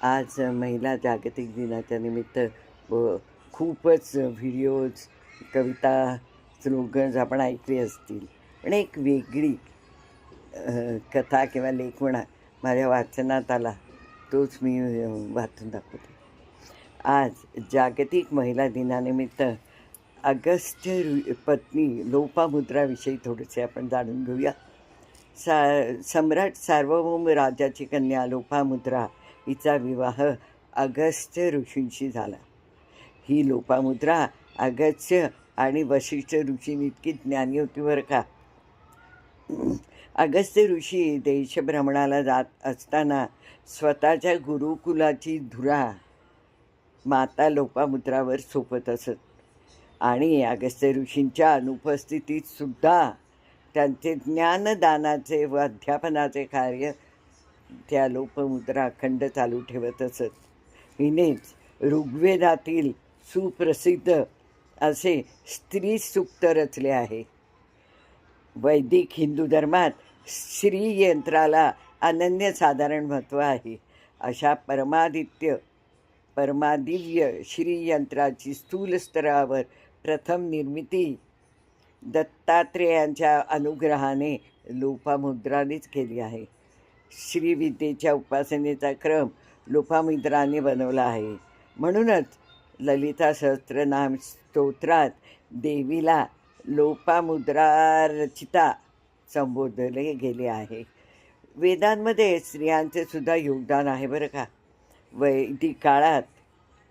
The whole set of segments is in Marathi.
आज महिला जागतिक दिनाच्या निमित्त खूपच व्हिडिओज कविता स्लोगन्स आपण ऐकली असतील. पण एक वेगळी कथा किंवा लेख म्हणा माझ्या वाचनात आला तोच मी वाचून दाखवते. आज जागतिक महिला दिनानिमित्त अगस्त्य रु पत्नी लोपामुद्राविषयी थोडेसे आपण जाणून घेऊया. सा सम्राट सार्वभौम राजाची कन्या लोपामुद्रा हिचा विवाह अगस्त्य ऋषींशी झाला. ही लोपामुद्रा अगस्त्य आणि वशिष्ठ ऋषींइतकी ज्ञानी होती बरं का. अगस्त्य ऋषी देशभ्रमणाला जात असताना स्वतःच्या गुरुकुलाची धुरा माता लोपामुद्रावर सोपत असत आणि अगस्त्य ऋषींच्या अनुपस्थितीत सुद्धा त्यांचे ज्ञानदानाचे व अध्यापनाचे कार्य त्या लोपमुद्रा अखंड चालू ठेवत असत. हिनेच ऋग्वेदातील सुप्रसिद्ध असे स्त्री सुप्त रचले आहे. वैदिक हिंदू धर्मात श्रीयंत्राला अनन्यसाधारण महत्त्व आहे. अशा परमादित्य परमादिव्य श्रीयंत्राची स्थूल स्तरावर प्रथम निर्मिती दत्तात्रेयांच्या अनुग्रहाने लोपामुद्रानेच केली आहे. श्रीविद्येच्या उपासनेचा क्रम लोपामुद्राने बनवला आहे. म्हणूनच ललिता सहस्त्रनाम स्तोत्रात देवीला लोपामुद्रारचिता संबोधले गेले आहे. वेदांमध्ये स्त्रियांचे सुद्धा योगदान आहे बरं का? वैदिक काळात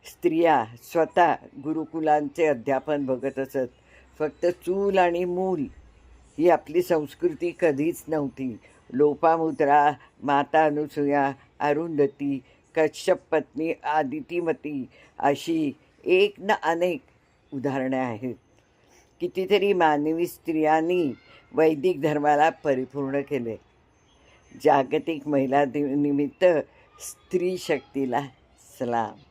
स्त्रिया स्वतः गुरुकुलांचे अध्यापन बघत असत. फक्त चूल आणि मूल ही आपली संस्कृती कधीच नव्हती. लोपामुद्रा माता अनुसूया अरुंधती कश्यप पत्नी आदितीमती अशी एक ना अनेक उदाहरणे आहेत. कितीतरी मानवी स्त्रियांनी वैदिक धर्माला परिपूर्ण केले. जागतिक महिला दिनिमित्त स्त्री शक्तीला सलाम.